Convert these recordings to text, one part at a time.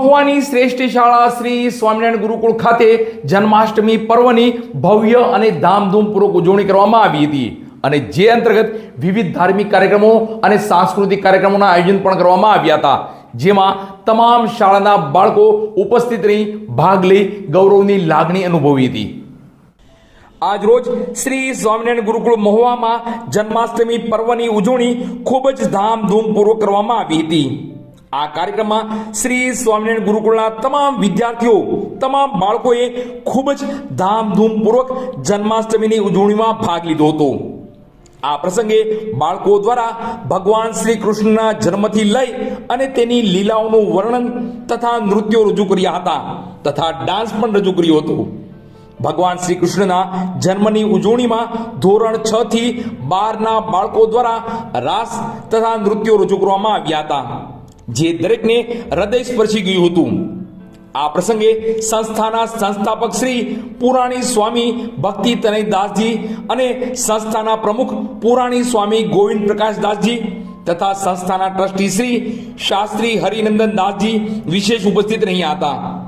મહુવાની શ્રેષ્ઠ શાળા શ્રી સ્વામિનારાયણ ગુરુકુળ ખાતે જન્માષ્ટમી પર્વની ભવ્ય અને ધામધૂમપૂર્વક ઉજવણી કરવામાં આવી હતી. અને જે અંતર્ગત વિવિધ ધાર્મિક કાર્યક્રમો અને સાંસ્કૃતિક કાર્યક્રમોના આયોજન પણ કરવામાં આવ્યા હતા. જેમાં તમામ શાળાના બાળકો ઉપસ્થિત રહી ભાગ લઈ ગૌરવની લાગણી અનુભવી હતી. આજ રોજ શ્રી સ્વામિનારાયણ ગુરુકુળ મહુવામાં જન્માષ્ટમી પર્વની ઉજવણી ખૂબ જ ધામધૂમપૂર્વક કરવામાં આવી હતી. આ કાર્યક્રમમાં શ્રી સ્વામિનારાયણ ગુરુકુળના તમામ વિદ્યાર્થીઓ, તમામ બાળકોએ ખૂબ જ ધામધૂમપૂર્વક જન્માષ્ટમીની ઉજવણીમાં ભાગ લીધો હતો. આ પ્રસંગે બાળકો દ્વારા ભગવાન શ્રી કૃષ્ણના જન્મથી લઈ અને તેની લીલાઓનું વર્ણન તથા નૃત્યો રજૂ કર્યા હતા તથા ડાન્સ પણ રજૂ કર્યો હતો. ભગવાન શ્રી કૃષ્ણના જન્મની ઉજવણીમાં ધોરણ છ થી બારના બાળકો દ્વારા રાસ તથા નૃત્યો રજૂ કરવામાં આવ્યા હતા. જે દરેકને હૃદય સ્પર્શી ગયું હતું. આ પ્રસંગે સંસ્થાના સંસ્થાપક શ્રી પુરાણી સ્વામી ભક્તિ તનયદાસજી અને સંસ્થાના પ્રમુખ પુરાણી સ્વામી ગોવિંદ પ્રકાશ દાસજી તથા સંસ્થાના ટ્રસ્ટી શ્રી શાસ્ત્રી હરિનંદન દાસજી વિશેષ ઉપસ્થિત રહ્યા હતા.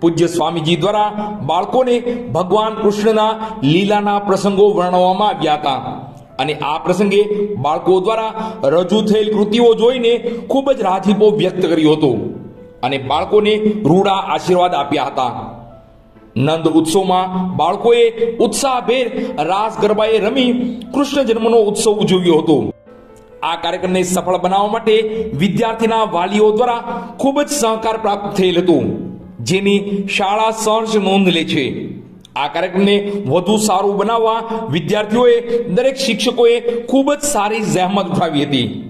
પૂજ્ય સ્વામીજી દ્વારા બાળકોને ભગવાન કૃષ્ણના લીલાના પ્રસંગો વર્ણવવામાં આવ્યા હતા. અને આ પ્રસંગે બાળકો દ્વારા રજૂ થયેલ કૃતિઓ જોઈને ખૂબ જ રાજીપો વ્યક્ત કર્યો હતો. અને બાળકોને રૂડા આશીર્વાદ આપ્યા હતા. નંદ ઉત્સવમાં બાળકોએ ઉત્સાહભેર રાસ ગરબાએ રમી કૃષ્ણ જન્મનો ઉત્સવ ઉજવ્યો હતો. આ કાર્યક્રમને સફળ બનાવવા માટે વિદ્યાર્થીના વાલીઓ દ્વારા ખૂબ જ સહકાર પ્રાપ્ત થયેલ હતો. જેની શાળા સહર્ષ નોંધ લે છે. આ કાર્યક્રમને વધુ સારું બનાવવા વિદ્યાર્થીઓએ દરેક શિક્ષકોએ ખૂબ જ સારી જહેમત ઉઠાવી હતી.